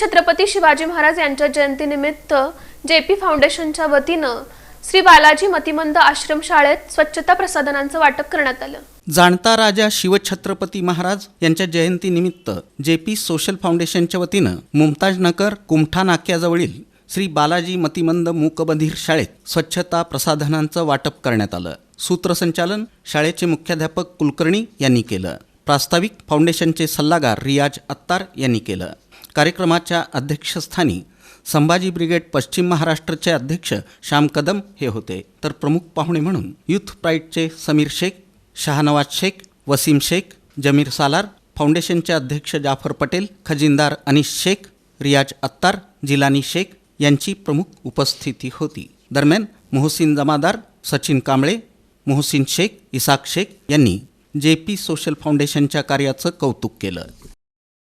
छत्रपती शिवाजी महाराज यांच्या जयंतीनिमित्त J P फाउंडेशनच्या वतीनं श्री बालाजी मतिमंद आश्रम शाळेत स्वच्छता प्रसाधनांचं वाटप करण्यात आलं. जाणता राजा शिवछत्रपती महाराज यांच्या जयंतीनिमित्त जे पी सोशल फाउंडेशनच्या वतीनं मुमताज नगर कुमठा नाक्याजवळील श्री बालाजी मतिमंद मूकबधीर शाळेत स्वच्छता प्रसाधनांचं वाटप करण्यात आलं. सूत्रसंचालन शाळेचे मुख्याध्यापक कुलकर्णी यांनी केलं. प्रास्ताविक फाउंडेशनचे सल्लागार रियाज अत्तार यांनी केलं. कार्यक्रमाच्या अध्यक्षस्थानी संभाजी ब्रिगेड पश्चिम महाराष्ट्रचे अध्यक्ष श्याम कदम हे होते. तर प्रमुख पाहुणे म्हणून युथ प्राईडचे समीर शेख शहानवाज शेख वसीम शेख जमीर सालार फाउंडेशनचे अध्यक्ष जाफर पटेल खजिनदार अनिश शेख रियाज अत्तार जिलानी शेख यांची प्रमुख उपस्थिती होती. दरम्यान मोहसिन जमादार सचिन कांबळे मोहसिन शेख इसाक शेख यांनी जे पी सोशल फाउंडेशनच्या कार्याचं कौतुक केलं.